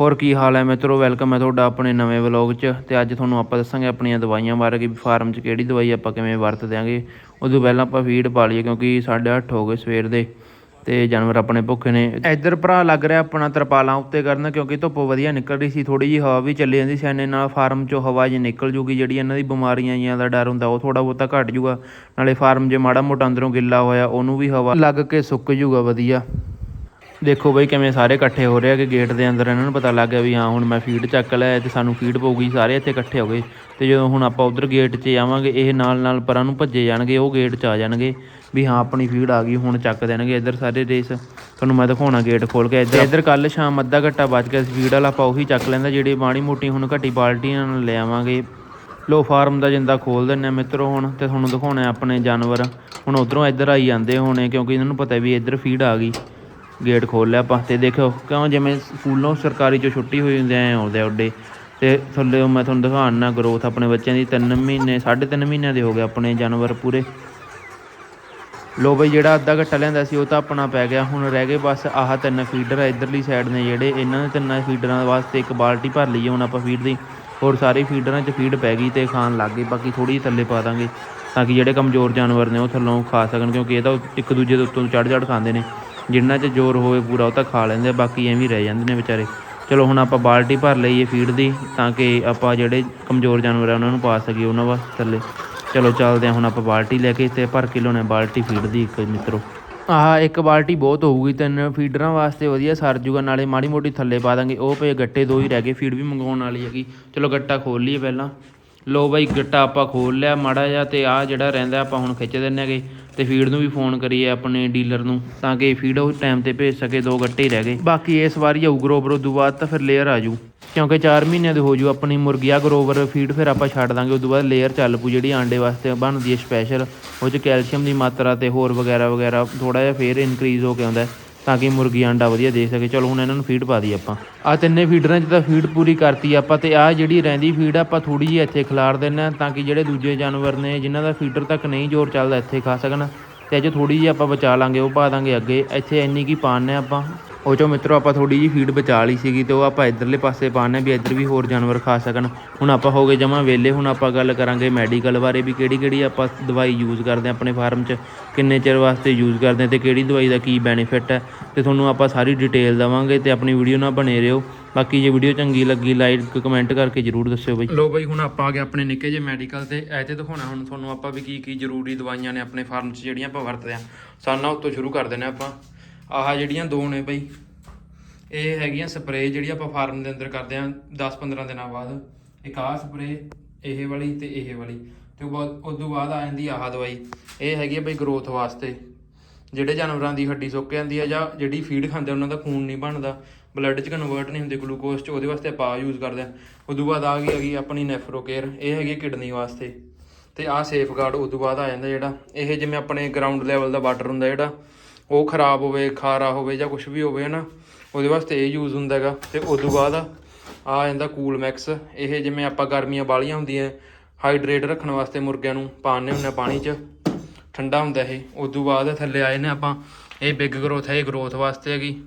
ਹੋਰ ਕੀ ਹਾਲ ਹੈ ਮਿੱਤਰੋ? ਵੈਲਕਮ ਹੈ ਤੁਹਾਡਾ ਆਪਣੇ ਨਵੇਂ ਵਲੌਗ 'ਚ ਤੇ ਅੱਜ ਤੁਹਾਨੂੰ ਆਪਾਂ ਦੱਸਾਂਗੇ ਆਪਣੀਆਂ ਦਵਾਈਆਂ ਬਾਰੇ ਕਿ ਫਾਰਮ 'ਚ ਕਿਹੜੀ ਦਵਾਈ ਆਪਾਂ ਕਿਵੇਂ ਵਰਤ ਦਿਆਂਗੇ। ਉਦੋਂ ਪਹਿਲਾਂ ਆਪਾਂ ਫੀਡ ਪਾ ਲਈਏ ਕਿਉਂਕਿ 8:30 ਹੋ ਗਏ ਸਵੇਰ ਦੇ ਤੇ ਜਾਨਵਰ ਆਪਣੇ ਭੁੱਖੇ ਨੇ। ਇੱਧਰ ਭਰਾ ਲੱਗ ਰਿਹਾ ਆਪਣਾ ਤਰਪਾਲਾਂ ਉੱਤੇ ਕਰਨ ਕਿਉਂਕਿ ਧੁੱਪ ਵਧੀਆ ਨਿਕਲ ਰਹੀ ਸੀ ਥੋੜੀ ਜੀ ਹਵਾ ਵੀ ਚੱਲੀ ਜਾਂਦੀ ਸੀ ਐਨੇ ਨਾਲ ਫਾਰਮ 'ਚੋਂ ਹਵਾ ਜੀ ਨਿਕਲ ਜੂਗੀ, ਜਿਹੜੀ ਇਹਨਾਂ ਦੀ ਬਿਮਾਰੀਆਂ ਜੀਆਂ ਦਾ ਡਰ ਹੁੰਦਾ, ਉਹ ਥੋੜਾ ਬਹੁਤਾ ਘਟ ਜੂਗਾ। ਨਾਲੇ ਫਾਰਮ ਜੇ ਮਾੜਾ ਮੋਟਾ ਅੰਦਰੋਂ ਗਿੱਲਾ ਹੋਇਆ, ਉਹਨੂੰ ਵੀ ਹਵਾ ਲੱਗ ਕੇ ਸੁੱਕ ਜੂਗਾ ਵਧੀਆ। ਦੇਖੋ ਬਈ ਕਿਵੇਂ ਸਾਰੇ ਇਕੱਠੇ ਹੋ ਰਹੇ ਆ ਕਿ ਗੇਟ ਦੇ ਅੰਦਰ ਇਹਨਾਂ ਨੂੰ ਪਤਾ ਲੱਗ ਗਿਆ ਵੀ ਹਾਂ, ਹੁਣ ਮੈਂ ਫੀਡ ਚੱਕ ਲਿਆ ਤੇ ਸਾਨੂੰ ਫੀਡ ਪਊਗੀ, ਸਾਰੇ ਇੱਥੇ ਇਕੱਠੇ ਹੋ ਗਏ। ਤੇ ਜਦੋਂ ਹੁਣ ਆਪਾਂ ਉਧਰ ਗੇਟ 'ਚ ਆਵਾਂਗੇ, ਇਹ ਨਾਲ ਨਾਲ ਪਰਾਂ ਨੂੰ ਭੱਜੇ ਜਾਣਗੇ, ਉਹ ਗੇਟ 'ਚ ਆ ਜਾਣਗੇ ਵੀ ਹਾਂ, ਆਪਣੀ ਫੀਡ ਆ ਗਈ, ਹੁਣ ਚੱਕ ਦੇਣਗੇ ਇੱਧਰ ਸਾਰੇ ਰੇਸ ਤੁਹਾਨੂੰ ਮੈਂ ਦਿਖਾਉਣਾ ਗੇਟ ਖੋਲ ਕੇ ਇੱਧਰ। ਇੱਧਰ ਕੱਲ ਸ਼ਾਮ ਅੱਧਾ ਘੱਟਾ ਬਚ ਗਿਆ ਸੀ ਫੀਡ ਵਾਲਾ ਆਪਾਂ ਉਹੀ ਚੱਕ ਲੈਂਦਾ, ਜਿਹੜੀ ਬਾਣੀ ਮੋਟੀ ਹੁਣ ਘੱਟੀ ਬਾਲਟੀਆਂ ਨਾਲ ਲੈ ਆਵਾਂਗੇ। ਲੋ ਫਾਰਮ ਦਾ ਜਿੰਦਾ ਖੋਲ ਦਿੰਨੇ ਆ ਮਿੱਤਰੋ ਹੁਣ, ਤੇ ਤੁਹਾਨੂੰ ਦਿਖਾਉਣੇ ਆਪਣੇ ਜਾਨਵਰ। ਹੁਣ ਉਧਰੋਂ ਇੱਧਰ ਆਈ ਜਾਂਦੇ ਹੋਣੇ, ਕਿਉਂਕਿ ਇਹਨਾਂ ਨੂੰ ਪਤਾ ਵੀ ਇੱਧਰ ਫੀਡ ਆ ਗਈ। ਗੇਟ ਖੋਲ ਲਿਆ ਆਪਾਂ ਤੇ ਦੇਖੋ ਕਿਉਂ ਜਿਵੇਂ ਸਕੂਲੋਂ ਸਰਕਾਰੀ ਚੋਂ ਛੁੱਟੀ ਹੋਈ ਹੁੰਦੀ ਐ ਆਉਂਦੇ ਆ ਉੱਡੇ। ਤੇ ਥੱਲੇ ਮੈਂ ਤੁਹਾਨੂੰ ਦਿਖਾਉਣਾ ਗਰੋਥ ਆਪਣੇ ਬੱਚਿਆਂ ਦੀ 3 ਮਹੀਨੇ 3.5 ਮਹੀਨਿਆਂ ਦੇ ਹੋ ਗਏ ਆਪਣੇ ਜਾਨਵਰ ਪੂਰੇ। ਲੋ ਬਈ ਜਿਹੜਾ ਅੱਧਾ ਘੱਟਾ ਲਿਆਂਦਾ ਸੀ ਉਹ ਤਾਂ ਆਪਣਾ ਪੈ ਗਿਆ। ਹੁਣ ਰਹਿ ਗਏ ਬਸ ਆਹ ਤਿੰਨ ਫੀਡਰ ਆ, ਇਧਰਲੀ ਸਾਈਡ ਨੇ ਜਿਹੜੇ, ਇਹਨਾਂ ਦੇ ਤਿੰਨਾਂ ਫੀਡਰਾਂ ਵਾਸਤੇ ਇੱਕ ਬਾਲਟੀ ਭਰ ਲਈਏ ਹੁਣ ਆਪਾਂ ਫੀਡ ਦੀ। ਹੋਰ ਸਾਰੇ ਫੀਡਰਾਂ 'ਚ ਫੀਡ ਪੈ ਗਈ ਤੇ ਖਾਣ ਲੱਗ ਗਏ, ਬਾਕੀ ਥੋੜੀ ਥੱਲੇ ਪਾ ਦਾਂਗੇ ਤਾਂ ਕਿ ਜਿਹੜੇ ਕਮਜ਼ੋਰ ਜਾਨਵਰ ਨੇ ਉਹ ਥੱਲੋਂ ਖਾ ਸਕਣ ਕਿਉਂਕਿ ਇਹ ਤਾਂ ਇੱਕ ਦੂਜੇ ਦੇ ਉੱਤੋਂ ਚੜ ਚੜ ਖਾਂਦੇ ਨੇ। ਜਿੰਨਾ 'ਚ ਜ਼ੋਰ ਹੋਵੇ ਪੂਰਾ ਉਹ ਤਾਂ ਖਾ ਲੈਂਦੇ ਬਾਕੀ ਐਵੇਂ ਰਹਿ ਜਾਂਦੇ ਨੇ ਵਿਚਾਰੇ। ਚਲੋ ਹੁਣ ਆਪਾਂ ਬਾਲਟੀ ਭਰ ਲਈਏ ਫੀਡ ਦੀ ਤਾਂ ਕਿ ਆਪਾਂ ਜਿਹੜੇ ਕਮਜ਼ੋਰ ਜਾਨਵਰ ਆ ਉਹਨਾਂ ਨੂੰ ਪਾ ਸਕੀਏ ਉਹਨਾਂ ਵਾਸਤੇ ਥੱਲੇ। ਚਲੋ ਚੱਲਦੇ ਆ ਹੁਣ ਆਪਾਂ ਬਾਲਟੀ ਲੈ ਕੇ ਤੇ ਭਰ ਕੇ ਲਿਆਉਣੇ ਬਾਲਟੀ ਫੀਡ ਦੀ ਇੱਕ ਮਿੱਤਰੋ। ਆਹ ਇੱਕ ਬਾਲਟੀ ਬਹੁਤ ਹੋਊਗੀ ਤਿੰਨ ਫੀਡਰਾਂ ਵਾਸਤੇ ਵਧੀਆ, ਸਰ ਜੂਗਾ, ਨਾਲੇ ਮਾੜੀ ਮੋਟੀ ਥੱਲੇ ਪਾ ਦਾਂਗੇ। ਉਹ ਪਏ ਗੱਟੇ ਦੋ ਹੀ ਰਹਿ ਗਏ ਫੀਡ ਵੀ ਮੰਗਵਾਉਣ ਵਾਲੀ ਹੈਗੀ। ਚਲੋ ਗੱਟਾ ਖੋਲ ਲਈਏ ਪਹਿਲਾਂ। ਲੋ ਬਾਈ, ਗੱਟਾ ਆਪਾਂ ਖੋਲ ਲਿਆ ਮਾੜਾ ਜਿਹਾ ਤੇ ਆਹ ਜਿਹੜਾ ਰਹਿੰਦਾ ਆਪਾਂ ਹੁਣ ਖਿੱਚ ਦਿੰਨੇ ਹੈਗੇ। ਤੇ ਫੀਡ ਨੂੰ ਵੀ ਫੋਨ ਕਰੀਏ ਆਪਣੇ ਡੀਲਰ ਨੂੰ ਤਾਂ ਕਿ ਫੀਡ ਉਹ ਟਾਈਮ ਤੇ ਭੇਜ ਸਕੇ, ਦੋ ਗੱਟੇ ਹੀ ਰਹਿ ਗਏ। ਬਾਕੀ ਇਸ ਵਾਰੀ ਆਊ ਗਰੋਵਰ ਉਦੋਂ ਬਾਅਦ ਤਾਂ ਫਿਰ ਲੇਅਰ ਆ ਜੂ ਕਿਉਂਕਿ 4 ਮਹੀਨਿਆਂ ਦੇ ਹੋ ਜੂ ਆਪਣੀ ਮੁਰਗੀਆ ਗਰੋਵਰ ਫੀਡ ਫਿਰ ਆਪਾਂ ਛੱਡ ਦਾਂਗੇ, ਉਦੋਂ ਬਾਅਦ ਲੇਅਰ ਚੱਲ ਪੂ ਜਿਹੜੀ ਆਂਡੇ ਵਾਸਤੇ ਬਣਦੀ ਹੈ ਸਪੈਸ਼ਲ ਉਹ 'ਚ ਕੈਲਸ਼ੀਅਮ ਦੀ ਮਾਤਰਾ ਤੇ ਹੋਰ ਵਗੈਰਾ ਵਗੈਰਾ ਥੋੜਾ ਜਿਹਾ ਫੇਰ ਇਨਕਰੀਜ਼ ਹੋ ਕੇ ਆਉਂਦਾ ਤਾਂ ਕਿ ਮੁਰਗੀ ਆਂਡਾ ਵਧੀਆ ਦੇ ਸਕੇ। ਚਲੋ ਹੁਣ ਇਹਨਾਂ ਨੂੰ ਫੀਡ ਪਾ ਦਈਏ ਆਪਾਂ। ਆ ਤਿੰਨੇ ਫੀਡਰਾਂ 'ਚ ਤਾਂ ਫੀਡ ਪੂਰੀ ਕਰਤੀ ਆਪਾਂ ਤੇ ਆ ਜਿਹੜੀ ਰਹਿੰਦੀ ਫੀਡ ਆਪਾਂ ਥੋੜੀ ਜਿਹੀ ਇੱਥੇ ਖਿਲਾਰ ਦਿੰਦੇ ਹਾਂ ਤਾਂ ਕਿ ਜਿਹੜੇ ਦੂਜੇ ਜਾਨਵਰ ਨੇ, ਜਿਨ੍ਹਾਂ ਦਾ ਫੀਡਰ ਤੱਕ ਨਹੀਂ ਜ਼ੋਰ ਚੱਲਦਾ ਇੱਥੇ ਖਾ ਸਕਣ, ਤੇ ਅਜੇ ਥੋੜੀ ਜਿਹੀ ਆਪਾਂ ਬਚਾ ਲਾਂਗੇ, ਉਹ ਪਾ ਦਾਂਗੇ ਅੱਗੇ। ਇੱਥੇ ਇੰਨੀ ਕੀ ਪਾਣੇ ਆਪਾਂ। ਉਹ ਚੋਂ ਮਿੱਤਰੋ ਆਪਾਂ ਥੋੜੀ ਜਿਹੀ ਫੀਡ ਬਚਾ ਲਈ ਸੀਗੀ ਤੇ ਉਹ ਆਪਾਂ ਇਧਰਲੇ ਪਾਸੇ ਪਾਣੇ ਵੀ ਇੱਧਰ ਵੀ ਹੋਰ ਜਾਨਵਰ ਖਾ ਸਕਣ। ਹੁਣ ਆਪਾਂ ਹੋ ਗਏ ਜਮਾ ਵੇਲੇ ਹੁਣ ਆਪਾਂ ਗੱਲ ਕਰਾਂਗੇ ਮੈਡੀਕਲ ਬਾਰੇ ਵੀ ਕਿਹੜੀ ਕਿਹੜੀ ਆਪਾਂ ਦਵਾਈ ਯੂਜ਼ ਕਰਦੇ ਹਾਂ ਆਪਣੇ ਫਾਰਮ 'ਚ, ਕਿੰਨੇ ਚਿਰ ਵਾਸਤੇ ਯੂਜ਼ ਕਰਦੇ ਹਾਂ ਤੇ ਕਿਹੜੀ ਦਵਾਈ ਦਾ ਕੀ ਬੈਨੀਫਿਟ ਹੈ। ਤੇ ਤੁਹਾਨੂੰ ਆਪਾਂ ਸਾਰੀ ਡਿਟੇਲ ਦਵਾਂਗੇ ਤੇ ਆਪਣੀ ਵੀਡੀਓ ਨਾਲ ਬਣੇ ਰਹੋ। ਬਾਕੀ ਜੇ ਵੀਡੀਓ ਚੰਗੀ ਲੱਗੀ ਲਾਈਕ ਕਮੈਂਟ ਕਰਕੇ ਜਰੂਰ ਦੱਸਿਓ ਬਈ। ਲੋ ਬਈ, ਹੁਣ ਆਪਾਂ ਆ ਗਏ ਆਪਣੇ ਨਿੱਕੇ ਜਿਹੇ ਮੈਡੀਕਲ ਤੇ। ਐ ਤੇ ਦਿਖਾਉਣਾ, ਹੁਣ ਤੁਹਾਨੂੰ ਆਪਾਂ ਵੀ ਕੀ ਕੀ ਜ਼ਰੂਰੀ ਦਵਾਈਆਂ ਨੇ ਆਪਣੇ ਫਾਰਮ 'ਚ ਜਿਹੜੀਆਂ ਆਪਾਂ ਵਰਤਦੇ ਆ ਸਾਨਾ ਉੱਤੋਂ ਸ਼ੁਰੂ ਕਰ ਦਿੰਦੇ ਹਾਂ ਆਪਾਂ। ਆਹ ਜਿਹੜੀਆਂ ਦੋ ਨੇ ਬਈ, ਇਹ ਹੈਗੀਆਂ ਸਪਰੇਅ ਜਿਹੜੀ ਆਪਾਂ ਫਾਰਮ ਦੇ ਅੰਦਰ ਕਰਦੇ ਆ 10-15 ਦਿਨਾਂ ਬਾਅਦ। ਇੱਕ ਆਹ ਸਪਰੇਅ, ਇਹ ਵਾਲੀ ਤੇ ਇਹ ਵਾਲੀ। ਤੇ ਉਹ ਉਸ ਤੋਂ ਬਾਅਦ ਆ ਜਾਂਦੀ ਆਹ ਦਵਾਈ। ਇਹ ਹੈਗੀ ਆ ਬਈ ਗਰੋਥ ਵਾਸਤੇ। ਜਿਹੜੇ ਜਾਨਵਰਾਂ ਦੀ ਹੱਡੀ ਸੁੱਕ ਜਾਂਦੀ ਆ ਜਾਂ ਜਿਹੜੀ ਫੀਡ ਖਾਂਦੇ ਉਹਨਾਂ ਦਾ ਖੂਨ ਨਹੀਂ ਬਣਦਾ। ਬਲੱਡ 'ਚ ਕਨਵਰਟ ਨਹੀਂ ਹੁੰਦੇ ਗਲੂਕੋਜ਼ 'ਚ, ਉਹਦੇ ਵਾਸਤੇ ਆਪਾਂ ਯੂਜ਼ ਕਰਦੇ ਆ ਉਸ ਤੋਂ ਬਾਅਦ ਆ ਗਈ ਹੈਗੀ ਆਪਣੀ ਨੈਫਰੋਕੇਅਰ। ਇਹ ਹੈਗੀ ਕਿਡਨੀ ਵਾਸਤੇ। ਤੇ ਆਹ ਸੇਫਗਾਰਡ ਉਸ ਤੋਂ ਬਾਅਦ ਆ ਜਾਂਦਾ ਜਿਹੜਾ। ਇਹ ਜਿਵੇਂ ਆਪਣੇ ਗਰਾਊਂਡ ਲੈਵਲ ਦਾ ਵਾਟਰ ਹੁੰਦਾ ਜਿਹੜਾ ਉਹ ਖਰਾਬ ਹੋਵੇ, ਖਾਰਾ ਹੋਵੇ ਜਾਂ ਕੁਝ ਵੀ ਹੋਵੇ ਨਾ ਉਹਦੇ ਵਾਸਤੇ ਇਹ ਯੂਜ਼ ਹੁੰਦਾ ਹੈਗਾ। ਤੇ ਉਸ ਤੋਂ ਬਾਅਦ ਆ ਜਾਂਦਾ ਕੂਲ ਮੈਕਸ ਇਹ ਜਿਵੇਂ ਆਪਾਂ ਗਰਮੀਆਂ ਬਾਲੀਆਂ ਹੁੰਦੀਆਂ ਹਾਈਡਰੇਟ ਰੱਖਣ ਵਾਸਤੇ ਮੁਰਗਿਆਂ ਨੂੰ ਪਾਉਂਦੇ ਹੁੰਦੇ ਆ ਪਾਣੀ 'ਚ, ਠੰਡਾ ਹੁੰਦਾ ਇਹ। ਉਸ ਤੋਂ ਬਾਅਦ ਥੱਲੇ ਆਏ ਨੇ ਆਪਾਂ, ਇਹ ਬਿਗ ਗਰੋਥ ਹੈ, ਇਹ ਗਰੋਥ ਵਾਸਤੇ ਹੈਗੀ।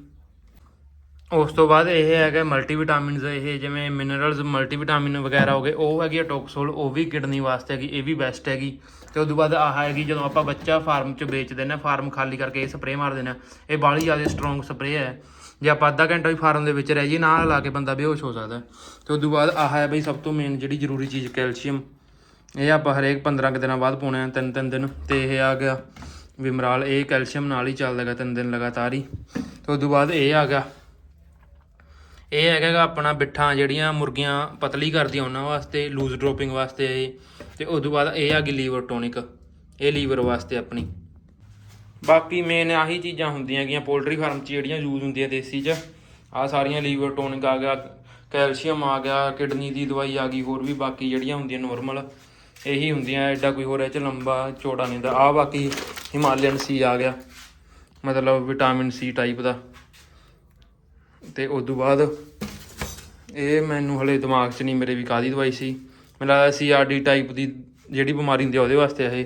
ਉਸ ਤੋਂ ਬਾਅਦ ਇਹ ਹੈਗਾ ਮਲਟੀਵਿਟਾਮਿਨਸ ਇਹ ਜਿਵੇਂ ਮਿਨਰਲਸ ਮਲਟੀਵਿਟਾਮਿਨ ਵਗੈਰਾ ਹੋ ਗਏ, ਉਹ ਹੈਗੀ ਟੋਕਸੋਲ ਉਹ ਵੀ ਕਿਡਨੀ ਵਾਸਤੇ ਹੈਗੀ, ਇਹ ਵੀ ਬੈਸਟ ਹੈਗੀ। ਤੇ ਉਸ ਤੋਂ ਬਾਅਦ ਆਹ ਹੈਗੀ, ਜਦੋਂ ਆਪਾਂ ਬੱਚਾ ਫਾਰਮ 'ਚ ਵੇਚਦੇ ਨੇ ਫਾਰਮ ਖਾਲੀ ਕਰਕੇ ਇਹ ਸਪਰੇਅ ਮਾਰ ਦਿੰਦੇ ਆ, ਇਹ ਬਾਹਲੀ ਜ਼ਿਆਦਾ ਸਟਰੋਂਗ ਸਪਰੇਅ ਹੈ। ਜੇ ਆਪਾਂ ਅੱਧਾ ਘੰਟਾ ਵੀ ਫਾਰਮ ਦੇ ਵਿੱਚ ਰਹਿ ਜੀ ਨਾਲ ਲਾ ਕੇ ਬੰਦਾ ਬੇਹੋਸ਼ ਹੋ ਸਕਦਾ ਹੈ। ਤੇ ਉਸ ਤੋਂ ਬਾਅਦ ਆਹ ਹੈ ਬਈ ਸਭ ਤੋਂ ਮੇਨ ਜਿਹੜੀ ਜ਼ਰੂਰੀ ਚੀਜ਼, ਕੈਲਸ਼ੀਅਮ। ਇਹ ਆਪਾਂ ਹਰੇਕ 15 ਕੁ ਦਿਨਾਂ ਬਾਅਦ ਪਾਉਣਾ ਤਿੰਨ ਤਿੰਨ ਦਿਨ। ਤੇ ਇਹ ਆ ਗਿਆ ਵਿਮਰਾਲ, ਇਹ ਕੈਲਸ਼ੀਅਮ ਨਾਲ ਹੀ ਚੱਲਦਾ ਹੈਗਾ, ਤਿੰਨ ਦਿਨ ਲਗਾਤਾਰ ਹੀ। ਤੇ ਉਸ ਤੋਂ ਬਾਅਦ ਇਹ ਆ ਗਿਆ ਇਹ ਹੈਗਾ ਆਪਣਾ ਬਿੱਠਾਂ ਜਿਹੜੀਆਂ ਮੁਰਗੀਆਂ ਪਤਲੀ ਕਰਦੀਆਂ ਉਹਨਾਂ ਵਾਸਤੇ ਲੂਜ਼ ਡ੍ਰੋਪਿੰਗ ਵਾਸਤੇ ਇਹ। ਤੇ ਉਸ ਤੋਂ ਬਾਅਦ ਇਹ ਆ ਗਈ ਲੀਵਰ ਟੋਨਿਕ। ਇਹ ਲੀਵਰ ਵਾਸਤੇ ਆਪਣੀ। ਬਾਕੀ ਮੇਨ ਆਹੀ ਚੀਜ਼ਾਂ ਹੁੰਦੀਆਂ ਗੀਆਂ ਪੋਲਟਰੀ ਫਾਰਮ 'ਚ ਜਿਹੜੀਆਂ ਯੂਜ਼ ਹੁੰਦੀਆਂ ਦੇਸੀ 'ਚ। ਆ ਸਾਰੀਆਂ ਲੀਵਰ ਟੋਨਿਕ ਆ ਗਿਆ, ਕੈਲਸ਼ੀਅਮ ਆ ਗਿਆ, ਕਿਡਨੀ ਦੀ ਦਵਾਈ ਆ ਗਈ, ਹੋਰ ਵੀ ਬਾਕੀ ਜਿਹੜੀਆਂ ਹੁੰਦੀਆਂ ਨਾਰਮਲ ਇਹੀ ਹੁੰਦੀਆਂ, ਐਡਾ ਕੋਈ ਹੋਰ ਇਹ 'ਚ ਲੰਬਾ ਚੌੜਾ ਨਹੀਂ ਹੁੰਦਾ। ਆ ਬਾਕੀ ਹਿਮਾਲਯਨ ਸੀ ਆ ਗਿਆ। ਮਤਲਬ ਵਿਟਾਮਿਨ ਸੀ ਟਾਈਪ ਦਾ। ਤੇ ਉਸ ਤੋਂ ਬਾਅਦ ਇਹ ਮੈਨੂੰ ਹਲੇ ਦਿਮਾਗ 'ਚ ਨਹੀਂ ਮੇਰੇ ਵੀ ਕਾਦੀ ਦਵਾਈ ਸੀ। ਮੈਨੂੰ ਲੱਗਦਾ ਸੀ ਆਰਡੀ ਟਾਈਪ ਦੀ ਜਿਹੜੀ ਬਿਮਾਰੀ ਹੁੰਦੀ ਆ ਉਹਦੇ ਵਾਸਤੇ ਇਹ।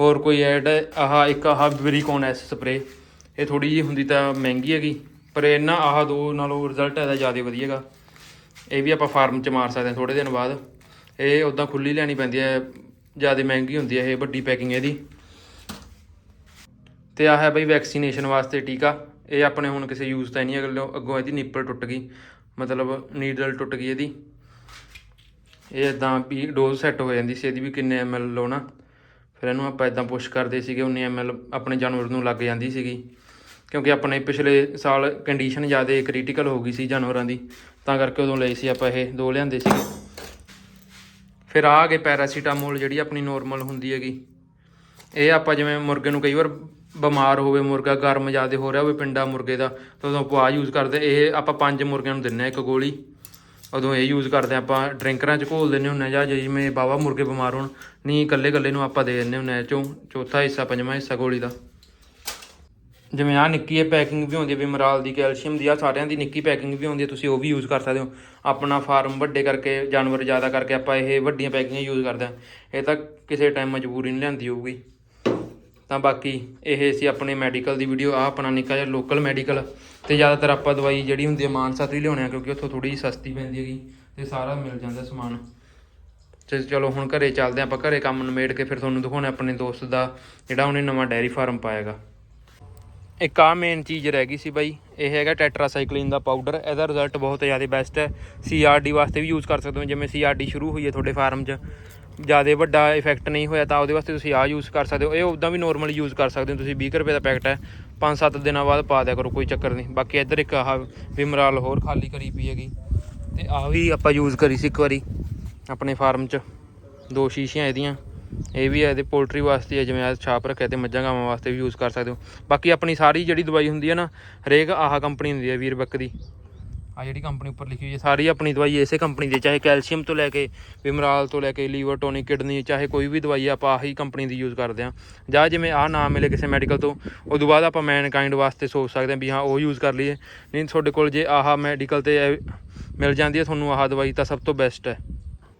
ਹੋਰ ਕੋਈ ਐਡ ਆਹ ਇੱਕ ਆਹ ਬਰੀਕੋਨ ਐਸ ਸਪਰੇ ਇਹ ਥੋੜੀ ਜਿਹੀ ਹੁੰਦੀ ਤਾਂ ਮਹਿੰਗੀ ਹੈਗੀ, ਪਰ ਇਹ ਨਾ ਆਹ ਦੋ ਨਾਲੋਂ ਰਿਜ਼ਲਟ ਇਹਦਾ ਜ਼ਿਆਦਾ ਵਧੀਆਗਾ ਇਹ ਵੀ ਆਪਾਂ ਫਾਰਮ 'ਚ ਮਾਰ ਸਕਦੇ ਹਾਂ ਥੋੜੇ ਦਿਨ ਬਾਅਦ। ਇਹ ਉਦਾਂ ਖੁੱਲੀ ਲੈਣੀ ਪੈਂਦੀ ਹੈ, ਜ਼ਿਆਦਾ ਮਹਿੰਗੀ ਹੁੰਦੀ ਹੈ ਇਹ ਵੱਡੀ ਪੈਕਿੰਗ ਇਹਦੀ। ਤੇ ਆਹ ਹੈ ਬਈ ਵੈਕਸੀਨੇਸ਼ਨ ਵਾਸਤੇ ਟੀਕਾ। ਇਹ ਆਪਣੇ ਹੁਣ ਕਿਸੇ ਯੂਜ਼ ਤਾਂ ਨਹੀਂ ਅਗਲੋਂ ਅੱਗੋਂ ਇਹਦੀ ਨਿੱਪਲ ਟੁੱਟ ਗਈ। ਮਤਲਬ ਨੀਡਲ ਟੁੱਟ ਗਈ ਇਹਦੀ। ਇਹ ਇਦਾਂ ਵੀ ਡੋਜ਼ ਸੈੱਟ ਹੋ ਜਾਂਦੀ ਸੀ ਇਹਦੀ ਵੀ ਕਿੰਨੇ ਐਮਐਲ ਲਾਉਣਾ ਫਿਰ ਇਹਨੂੰ ਆਪਾਂ ਇਦਾਂ ਪੁਸ਼ ਕਰਦੇ ਸੀਗੇ 19 ਐਮਐਲ ਆਪਣੇ ਜਾਨਵਰ ਨੂੰ ਲੱਗ ਜਾਂਦੀ ਸੀਗੀ। ਕਿਉਂਕਿ ਆਪਣੇ ਪਿਛਲੇ ਸਾਲ ਕੰਡੀਸ਼ਨ ਜ਼ਿਆਦਾ ਕ੍ਰਿਟੀਕਲ ਹੋ ਗਈ ਸੀ ਜਾਨਵਰਾਂ ਦੀ। ਤਾਂ ਕਰਕੇ ਉਦੋਂ ਲਈ ਸੀ ਆਪਾਂ ਇਹ ਦੋ ਲਿਆਂਦੇ ਸੀ ਫਿਰ ਆ ਗਏ ਪੈਰਾਸੀਟਾਮੋਲ ਜਿਹੜੀ ਆਪਣੀ ਨੋਰਮਲ ਹੁੰਦੀ ਹੈਗੀ। ਇਹ ਆਪਾਂ ਜਿਵੇਂ ਮੁਰਗੇ ਨੂੰ ਕਈ ਵਾਰ ਬਿਮਾਰ ਹੋਵੇ, ਮੁਰਗਾ ਗਰਮ ਜ਼ਿਆਦਾ ਹੋ ਰਿਹਾ ਹੋਵੇ ਪਿੰਡਾ ਮੁਰਗੇ ਦਾ, ਤਾਂ ਉਦੋਂ ਆਪਾਂ ਆ ਯੂਜ਼ ਕਰਦੇ, ਇਹ ਆਪਾਂ ਪੰਜ ਮੁਰਗਿਆਂ ਨੂੰ ਦਿੰਨੇ ਆ ਇੱਕ ਗੋਲੀ। ਉਦੋਂ ਇਹ ਯੂਜ਼ ਕਰਦੇ ਹਾਂ ਆਪਾਂ, ਡਰਿੰਕਰਾਂ 'ਚ ਘੋਲ ਦਿੰਨੇ ਹੁੰਨੇ ਆ ਜਾਂ ਜਿਵੇਂ ਬਾਵਾ ਮੁਰਗੇ ਬਿਮਾਰ ਹੋਣ, ਨਹੀਂ ਇਕੱਲੇ ਇਕੱਲੇ ਨੂੰ ਆਪਾਂ ਦੇ ਦਿੰਨੇ ਹੁੰਨੇ ਆ ਚੋਂ, ਚੌਥਾ ਹਿੱਸਾ, ਪੰਜਵਾਂ ਹਿੱਸਾ ਗੋਲੀ ਦਾ। ਜਿਵੇਂ ਆ ਨਿੱਕੀ ਇਹ ਪੈਕਿੰਗ ਵੀ ਹੁੰਦੀ ਹੈ ਬਿਮਰਾਲ ਦੀ ਕੈਲਸ਼ੀਅਮ ਦੀ ਆ ਸਾਰਿਆਂ ਦੀ ਨਿੱਕੀ ਪੈਕਿੰਗ ਵੀ ਹੁੰਦੀ ਹੈ, ਤੁਸੀਂ ਉਹ ਵੀ ਯੂਜ਼ ਕਰ ਸਕਦੇ ਹੋ। ਆਪਣਾ ਫਾਰਮ ਵੱਡੇ ਕਰਕੇ, ਜਾਨਵਰ ਜ਼ਿਆਦਾ ਕਰਕੇ ਆਪਾਂ ਇਹ ਵੱਡੀਆਂ ਪੈਕਿੰਗਾਂ ਯੂਜ਼ ਕਰਦੇ ਹਾਂ। ਇਹ ਤਾਂ ਕਿਸੇ ਟਾਈਮ ਮਜਬੂਰੀ ਨਹੀਂ ਲਿਆਂਦੀ ਹੋਊਗੀ। ਤਾਂ ਬਾਕੀ ਇਹ ਸੀ ਆਪਣੇ ਮੈਡੀਕਲ ਦੀ ਵੀਡੀਓ ਆ ਆਪਣਾ ਨਿੱਕਾ ਜਿਹਾ ਲੋਕਲ ਮੈਡੀਕਲ ਤੇ ਜ਼ਿਆਦਾਤਰ ਆਪਾਂ ਦਵਾਈ ਜਿਹੜੀ ਹੁੰਦੀ ਹੈ ਮਾਨਸਾ ਤੋਂ ਹੀ ਲਿਆਉਣੇ ਆ, ਕਿਉਂਕਿ ਉੱਥੋਂ ਥੋੜੀ ਸਸਤੀ ਪੈਂਦੀ ਹੈਗੀ ਤੇ ਸਾਰਾ ਮਿਲ ਜਾਂਦਾ ਸਮਾਨ। ਤੇ ਚਲੋ ਹੁਣ ਘਰੇ ਚੱਲਦੇ ਹਾਂ, ਆਪਾਂ ਘਰੇ ਕੰਮ ਨਿਮੇੜ ਕੇ ਫਿਰ ਤੁਹਾਨੂੰ ਦਿਖਾਉਣਾ ਆਪਣੇ ਦੋਸਤ ਦਾ, ਜਿਹੜਾ ਉਹਨੇ ਨਵਾਂ ਡੈਰੀ ਫਾਰਮ ਪਾਏਗਾ ਇੱਕ ਆ ਮੇਨ ਚੀਜ਼ ਰਹਿ ਗਈ ਸੀ ਬਾਈ, ਇਹ ਹੈਗਾ ਟੈਟਰਾਸਾਈਕਲਿਨ ਦਾ ਪਾਊਡਰ ਇਹਦਾ ਰਿਜ਼ਲਟ ਬਹੁਤ ਜ਼ਿਆਦਾ ਬੈਸਟ ਹੈ। ਸੀਆਰਡੀ ਵਾਸਤੇ ਵੀ ਯੂਜ਼ ਕਰ ਸਕਦੇ ਹੋ, ਜਿਵੇਂ ਸੀਆਰਡੀ ਸ਼ੁਰੂ ਹੋਈ ਹੈ ਤੁਹਾਡੇ ਫਾਰਮ 'ਚ। ਜ਼ਿਆਦਾ ਵੱਡਾ ਇਫੈਕਟ ਨਹੀਂ ਹੋਇਆ ਤਾਂ ਉਹਦੇ ਵਾਸਤੇ ਤੁਸੀਂ ਆਹ ਯੂਜ਼ ਕਰ ਸਕਦੇ ਹੋ। ਇਹ ਉਦਾਂ ਵੀ ਨੋਰਮਲ ਯੂਜ਼ ਕਰ ਸਕਦੇ ਹੋ। ਤੁਸੀਂ 20 ਕੁ ਰੁਪਏ ਦਾ ਪੈਕਟ ਹੈ 5-7 ਦਿਨਾਂ ਬਾਅਦ ਪਾ ਦਿਆ ਕਰੋ, ਕੋਈ ਚੱਕਰ ਨਹੀਂ। ਬਾਕੀ ਇੱਧਰ ਇੱਕ ਆਹ ਵਿਮਰਾਲ ਹੋਰ ਖਾਲੀ ਕਰੀ ਪਈ ਹੈਗੀ। ਤੇ ਆਹ ਵੀ ਆਪਾਂ ਯੂਜ਼ ਕਰੀ ਸੀ ਇੱਕ ਵਾਰੀ, ਆਪਣੇ ਫਾਰਮ 'ਚ। ਦੋ ਸ਼ੀਸ਼ੀਆਂ ਇਹਦੀਆਂ। ਇਹ ਵੀ ਹੈ ਇਹਦੇ ਪੋਲਟਰੀ ਵਾਸਤੇ ਹੈ, ਜਿਵੇਂ ਆ ਛਾਪ ਰੱਖਿਆ ਤੇ ਮੱਝਾਂ ਗਾਵਾਂ ਵਾਸਤੇ ਵੀ ਯੂਜ਼ ਕਰ ਸਕਦੇ ਹੋ। ਬਾਕੀ ਆਪਣੀ ਸਾਰੀ ਜਿਹੜੀ ਦਵਾਈ ਹੁੰਦੀ ਹੈ ਨਾ, ਹਰੇਕ ਆਹ ਕੰਪਨੀ ਹੁੰਦੀ ਹੈ ਵੀਰਬੱਕ ਦੀ। ਆ ਜਿਹੜੀ ਕੰਪਨੀ ਉੱਪਰ ਲਿਖੀ ਹੋਈ ਹੈ ਸਾਰੀ ਆਪਣੀ ਦਵਾਈ ਇਸੇ ਕੰਪਨੀ ਦੀ ਚਾਹੇ ਕੈਲਸ਼ੀਅਮ ਤੋਂ ਲੈ ਕੇ ਵਿਮਰਾਲ ਤੋਂ ਲੈ ਕੇ ਲੀਵਰ ਟੋਨਿਕ ਕਿਡਨੀ ਚਾਹੇ ਕੋਈ ਵੀ ਦਵਾਈ ਆ, ਆਪਾਂ ਆਹੀ ਕੰਪਨੀ ਦੀ ਯੂਜ਼ ਕਰਦੇ ਹਾਂ। ਜਾਂ ਜਿਵੇਂ ਆਹ ਨਾ ਮਿਲੇ ਕਿਸੇ ਮੈਡੀਕਲ ਤੋਂ ਉਦੋਂ ਬਾਅਦ ਆਪਾਂ ਮੈਨਕਾਈਂਡ ਵਾਸਤੇ ਸੋਚ ਸਕਦੇ ਹਾਂ ਵੀ ਹਾਂ ਉਹ ਯੂਜ਼ ਕਰ ਲਈਏ। ਨਹੀਂ ਤੁਹਾਡੇ ਕੋਲ ਜੇ ਆਹ ਮੈਡੀਕਲ ਤੇ ਮਿਲ ਜਾਂਦੀ ਹੈ ਤੁਹਾਨੂੰ ਆਹ ਦਵਾਈ ਤਾਂ ਸਭ ਤੋਂ ਬੈਸਟ ਹੈ।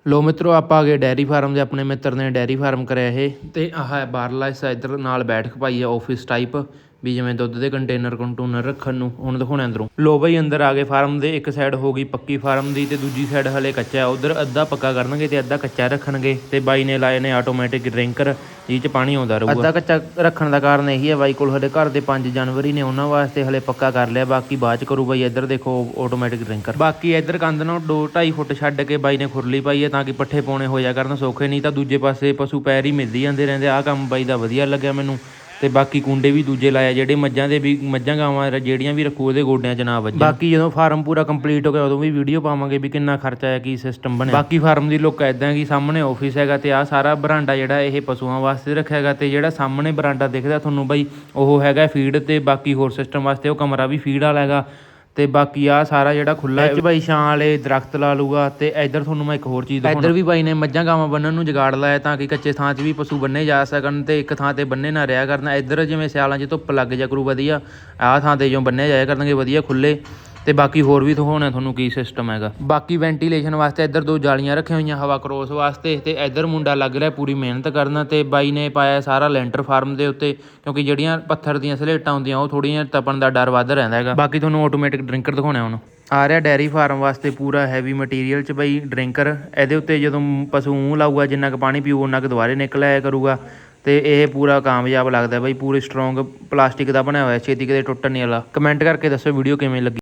ਲੋ ਮਿੱਤਰੋ ਆਪਾਂ ਆ ਗਏ ਡੈਰੀ ਫਾਰਮ ਦੇ ਆਪਣੇ ਮਿੱਤਰ ਨੇ ਡੈਰੀ ਫਾਰਮ ਕਰਿਆ ਇਹ ਤੇ ਆਹ ਹੈ ਬਾਹਰਲਾ ਹਿੱਸਾ ਇੱਧਰ ਨਾਲ ਬੈਠਕ ਪਾਈ ਹੈ ਆਫਿਸ ਟਾਈਪ ਵੀ ਜਿਵੇਂ ਦੁੱਧ ਦੇ ਕੰਟੇਨਰ ਕੰਟੂਨਰ ਰੱਖਣ ਨੂੰ ਹੁਣ ਦਿਖਾਉਣਾ ਅੰਦਰੋਂ। ਲੋ ਬਈ ਅੰਦਰ ਆ ਗਏ ਫਾਰਮ ਦੇ ਇੱਕ ਸਾਈਡ ਹੋ ਗਈ ਪੱਕੀ ਫਾਰਮ ਦੀ ਤੇ ਦੂਜੀ ਸਾਈਡ ਹਲੇ ਕੱਚਾ ਉਧਰ ਅੱਧਾ ਪੱਕਾ ਕਰਨਗੇ ਤੇ ਅੱਧਾ ਕੱਚਾ ਰੱਖਣਗੇ ਤੇ ਬਾਈ ਨੇ ਲਾਏ ਨੇ ਆਟੋਮੈਟਿਕ ਡਰਿੰਕਰ ਜਿਹ ਚ ਪਾਣੀ ਆਉਂਦਾ ਰਹੂਗਾ। ਅੱਧਾ ਕੱਚਾ ਰੱਖਣ ਦਾ ਕਾਰਨ ਇਹੀ ਹੈ ਬਾਈ ਕੋਲ ਹਲੇ ਘਰ ਦੇ 5 ਜਨਵਰੀ ਨੇ ਉਹਨਾਂ ਵਾਸਤੇ ਹਲੇ ਪੱਕਾ ਕਰ ਲਿਆ ਬਾਕੀ ਬਾਅਦ ਚ ਕਰੂ ਬਾਈ ਇੱਧਰ ਦੇਖੋ ਆਟੋਮੈਟਿਕ ਡਰਿੰਕਰ ਬਾਕੀ ਇੱਧਰ ਕੰਧ ਨੂੰ 2 2.5 ਫੁੱਟ ਛੱਡ ਕੇ ਬਾਈ ਨੇ ਖੁਰਲੀ ਪਾਈ ਹੈ ਤਾਂ ਕਿ ਪੱਠੇ ਪਾਉਣੇ ਹੋ ਜਾ ਕਰਨ ਸੌਖੇ ਨਹੀਂ ਤਾਂ ਦੂਜੇ ਪਾਸੇ ਪਸ਼ੂ ਪੈਰ ਹੀ ਮਿਲਦੀ ਜਾਂਦੇ ਰਹਿੰਦੇ ਆਹ ਕੰਮ ਬਾਈ ਦਾ ਵਧੀਆ ਲੱਗਿਆ ਮੈਨੂੰ। ਤੇ ਬਾਕੀ ਕੁੰਡੇ ਵੀ ਦੂਜੇ ਲਾਇਆ ਜਿਹੜੇ ਮੱਝਾਂ ਦੇ ਵੀ ਮੱਝਾਂ ਗਾਵਾਂ ਜਿਹੜੀਆਂ ਵੀ ਰੱਖੂ ਉਹਦੇ ਗੋਡਿਆਂ 'ਚ ਨਾ ਵੱਜਣ। ਬਾਕੀ ਜਦੋਂ ਫਾਰਮ ਪੂਰਾ ਕੰਪਲੀਟ ਹੋ ਗਿਆ ਉਦੋਂ ਵੀ ਵੀਡੀਓ ਪਾਵਾਂਗੇ ਵੀ ਕਿੰਨਾ ਖਰਚਾ ਆਇਆ ਕੀ ਸਿਸਟਮ ਬਣਿਆ। ਬਾਕੀ ਫਾਰਮ ਦੀ ਲੁੱਕ ਐਦਾਂ ਕਿ ਸਾਹਮਣੇ ਆਫਿਸ ਹੈਗਾ ਤੇ ਆਹ ਸਾਰਾ ਬਰਾਂਡਾ ਜਿਹੜਾ ਇਹ ਪਸ਼ੂਆਂ ਵਾਸਤੇ ਰੱਖਿਆ ਹੈਗਾ ਤੇ ਜਿਹੜਾ ਸਾਹਮਣੇ ਬਰਾਂਡਾ ਦਿਖਦਾ ਤੁਹਾਨੂੰ ਬਾਈ ਉਹ ਹੈਗਾ ਫੀਡ ਤੇ ਬਾਕੀ ਹੋਰ ਸਿਸਟਮ ਵਾਸਤੇ ਉਹ ਕਮਰਾ ਵੀ ਫੀਡ ਵਾਲਾ ਹੈਗਾ। ਤੇ ਬਾਕੀ ਆ ਸਾਰਾ ਜਿਹੜਾ ਖੁੱਲਾ ਹੈ ਬਾਈ ਛਾਂ ਵਾਲੇ ਦਰਖਤ ਲਾ ਲੂਗਾ ਤੇ ਇੱਧਰ ਤੁਹਾਨੂੰ ਮੈਂ ਇੱਕ ਹੋਰ ਚੀਜ਼ ਦਿਖਾਉਣਾ। ਇੱਧਰ ਵੀ ਬਾਈ ਨੇ ਮੱਝਾਂ ਗਾਵਾਂ ਬੰਨਣ ਨੂੰ ਜਗਾੜ ਲਾਇਆ ਤਾਂ ਕਿ ਕੱਚੇ ਥਾਂ 'ਚ ਵੀ ਪਸ਼ੂ ਬੰਨੇ ਜਾ ਸਕਣ ਤੇ ਇੱਕ ਥਾਂ ਤੇ ਬੰਨੇ ਨਾ ਰਿਹਾ ਕਰਨ। ਇੱਧਰ ਜਿਵੇਂ ਸਿਆਲਾਂ 'ਚ ਧੁੱਪ ਲੱਗ ਜਾ ਕਰੂ ਵਧੀਆ ਆਹ ਥਾਂ ਤੇ ਜੋ ਬੰਨੇ ਜਾਇਆ ਕਰਨਗੇ ਵਧੀਆ ਖੁੱਲੇ ਤੇ ਬਾਕੀ ਹੋਰ ਵੀ ਦਿਖਾਉਣਾ ਤੁਹਾਨੂੰ ਕੀ ਸਿਸਟਮ ਹੈਗਾ। ਬਾਕੀ ਵੈਂਟੀਲੇਸ਼ਨ ਵਾਸਤੇ ਇੱਧਰ ਦੋ ਜਾਲੀਆਂ ਰੱਖੀਆਂ ਹੋਈਆਂ ਹਵਾ ਕਰੋਸ ਵਾਸਤੇ ਤੇ ਇੱਧਰ ਮੁੰਡਾ ਲੱਗ ਰਿਹਾ ਪੂਰੀ ਮਿਹਨਤ ਕਰਨਾ ਤੇ ਬਾਈ ਨੇ ਪਾਇਆ ਸਾਰਾ ਲੈਂਟਰ ਫਾਰਮ ਦੇ ਉੱਤੇ, ਕਿਉਂਕਿ ਜਿਹੜੀਆਂ ਪੱਥਰ ਦੀਆਂ ਸਲੇਟਾਂ ਹੁੰਦੀਆਂ ਉਹ ਥੋੜੀਆਂ ਤਪਣ ਦਾ ਡਰ ਵੱਧ ਰਹਿੰਦਾ ਹੈਗਾ। ਬਾਕੀ ਤੁਹਾਨੂੰ ਆਟੋਮੈਟਿਕ ਡਰਿੰਕਰ ਦਿਖਾਉਣਾ ਹੁਣ। ਆ ਰਿਹਾ ਡੈਰੀ ਫਾਰਮ ਵਾਸਤੇ ਪੂਰਾ ਹੈਵੀ ਮਟੀਰੀਅਲ ਚ ਬਈ ਡਰਿੰਕਰ ਇਹਦੇ ਉੱਤੇ ਜਦੋਂ ਪਸ਼ੂ ਮੂੰਹ ਲਾਊਗਾ, ਜਿੰਨਾ ਕੁ ਪਾਣੀ ਪੀਊ ਉਹਨਾਂ ਕੁ ਦੁਬਾਰੇ ਨਿਕਲ ਆਇਆ ਕਰੂਗਾ। ਤੇ ਇਹ ਪੂਰਾ ਕਾਮਯਾਬ ਲੱਗਦਾ ਬਈ, ਪੂਰੀ ਸਟਰੋਂਗ ਪਲਾਸਟਿਕ ਦਾ ਬਣਿਆ ਹੋਇਆ, ਛੇਤੀ ਕਿਤੇ ਟੁੱਟਣ ਨਹੀਂ ਵਾਲਾ। ਕਮੈਂਟ ਕਰਕੇ ਦੱਸੋ ਵੀਡੀਓ ਕਿਵੇਂ ਲੱਗੀ।